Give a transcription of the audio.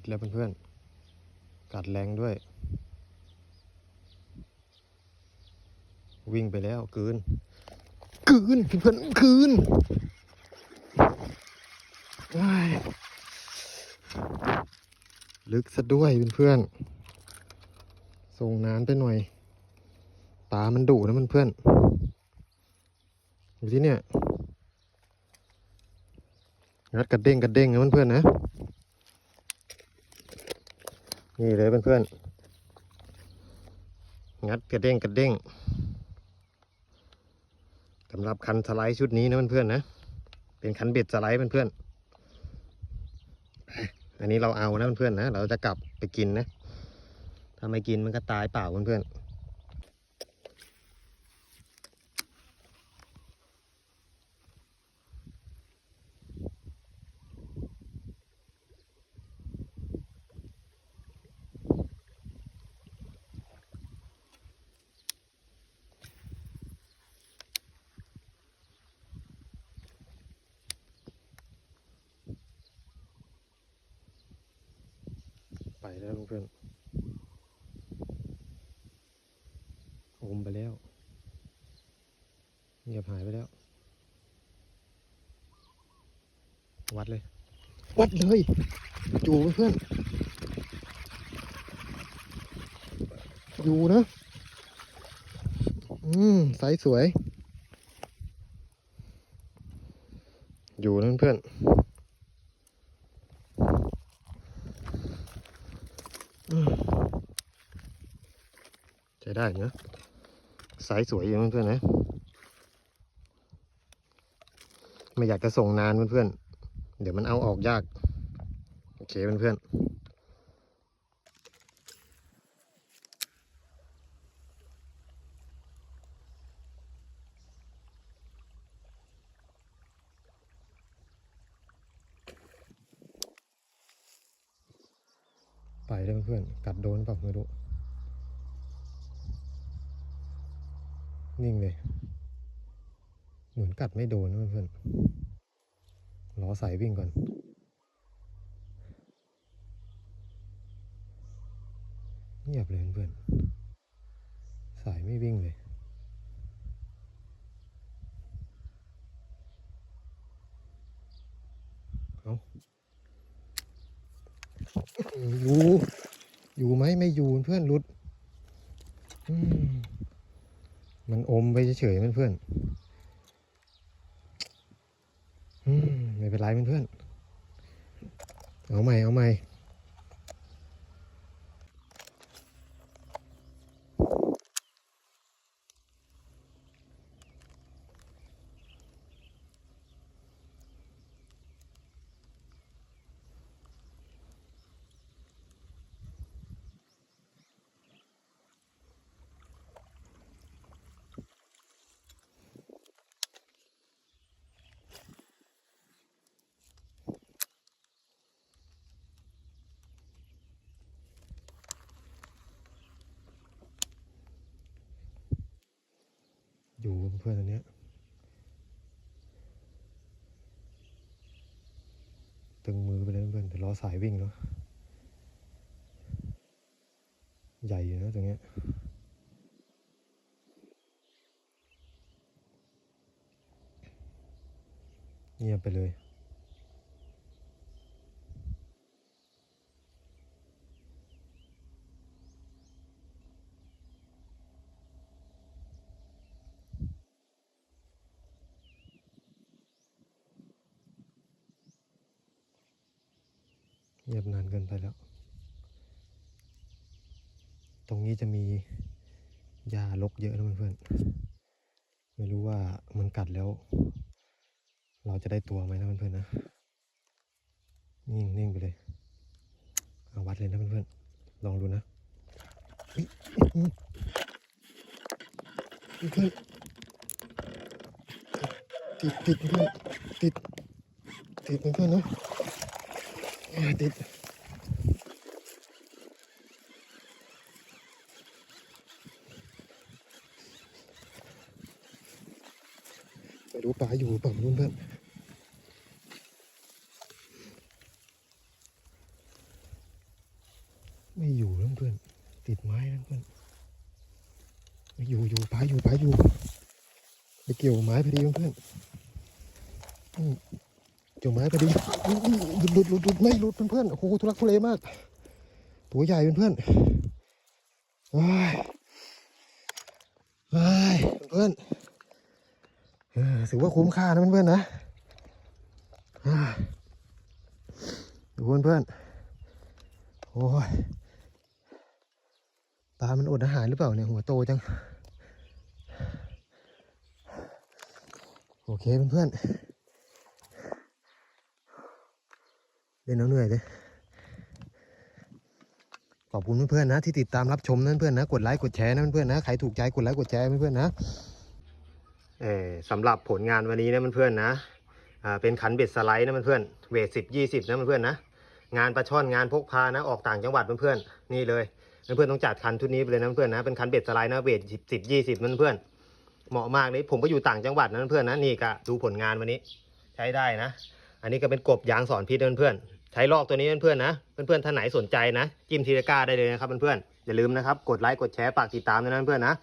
ดแล้วเพื่อนๆ กัดแรงด้วย วิ่งไปแล้วกืนกืนเพื่อนๆกืนว้ลึกซะด้วยเพื่อนๆส่งนานไปหน่อย ตามันดุนะเพื่อนๆอยู่ที่เนี่ยงัดกระเด้งกระเด้งนะเพื่อนๆนะ นี่เลยเพื่อนๆ งัดกระเด้งกระเด้งสำหรับคันสไลด์ชุดนี้นะเพื่อนๆนะ เป็นคันเบ็ดสไลด์เพื่อนๆ อันนี้เราเอานะเพื่อนๆนะ เราจะกลับไปกินนะ ถ้าไม่กินมันก็ตายเปล่าเพื่อนๆ ไปแล้วเพื่อนๆอมไปแล้วเงียบหายไปแล้ว วัดเลย วัดเลย อยู่เพื่อนๆอยู่นะ อืมไซส์สวย อยู่นะเพื่อน ช้ได้เนอะไซส์สวยอยู่เพื่อนๆนะ ไม่อยากจะส่งนานเพื่อนๆ เดี๋ยวมันเอาออกยาก โอเคเพื่อนๆไปแล้วเพื่อนๆกัดโดนเปล่าไม่รู้ นิ่งเลย เหมือนกัดไม่โดนนเพื่อนๆรอสายวิ่งก่อน เงียบเลยเพื่อนสายไม่วิ่งเลยเอาอยู่ อยู่ไหมไม่อยู่เพื่อนหลุด อืม มันอมไปเฉยๆเพื่อนๆไม่เป็นไรเพื่อนๆเอาใหม่เอาใหม่ อยู่เพื่อนอันเนี้ยตึงมือไปเลยเพื่อนแต่ล้อสายวิ่งเนาะใหญ่อยู่นะตรงเนี้ยเงียบไปเลย เงียบนานเกินไปแล้ว ตรงนี้จะมีหญ้ารกเยอะนะเพื่อนๆ ไม่รู้ว่ามันกัดแล้ว เราจะได้ตัวไหมนะเพื่อนๆนะ นิ่งนิ่งไปเลยเอาวัดเลยนะเพื่อนๆ ลองดูนะเพื่อนติดติดเพื่อนติดติดเพื่อนๆนะ ติดไปดูป่าอยู่ป่ามันเพื่อนไม่อยู่แล้วเพื่อน ติดไม้แล้วเพื่อนไม่อยู่อยู่ป่าอยู่ป่าอยู่ไปเกี่ยวไม้พอดีเพื่อน เกี่ยวไม้พอดีอุ๊ยหลุดหลุดหลุดหลุดไม่หลุดเพื่อนๆโอ้โหทุลักทุเลมาก ตัวใหญ่เพื่อนๆว้ายว้ายเพื่อนๆเออถือว่าคุ้มค่านะเพื่อนๆนะอ่าดูเพื่อนๆโอ้ยปลามันอดอาหารหรือเปล่าเนี่ยหัวโตจัง โอเคเพื่อนๆ เล่นเอาเหนื่อยเลยขอบคุณเพื่อนๆนะที่ติดตามรับชมนะเพื่อนนะกดไลค์กดแชร์นะเพื่อนๆนะใครถูกใจกดไลค์กดแชร์เพื่อนๆนะเออสำหรับผลงานวันนี้นะเพื่อนๆนะอ่าเป็นขันเบ็ดสไลด์นะเพื่อนๆเวทสิบยี่สิบนะเพื่อนๆนะงานปลาช่อนงานพกพานะออกต่างจังหวัดเพื่อนๆนี่เลยเพื่อนๆต้องจัดคันทุนนี้ไปเลยนะเพื่อนๆนะเป็นคันเบ็ดสไลด์นะเวทสิบยี่สิบนะเพื่อนๆเหมาะมากเลยผมก็อยู่ต่างจังหวัดนะเพื่อนนะนี่ก็ดูผลงานวันนี้ ใช้ได้นะ อันนี้ก็เป็นกบยางสอนพิษนะเพื่อนๆ ใช้ลอกตัวนี้เพื่อนๆนะ เพื่อนๆท่านไหนสนใจนะ จิ้มทีละก้าได้เลยนะครับเพื่อนๆอย่าลืมนะครับ กดไลค์กดแชร์ฝากติดตามด้วยนะเพื่อนๆนะ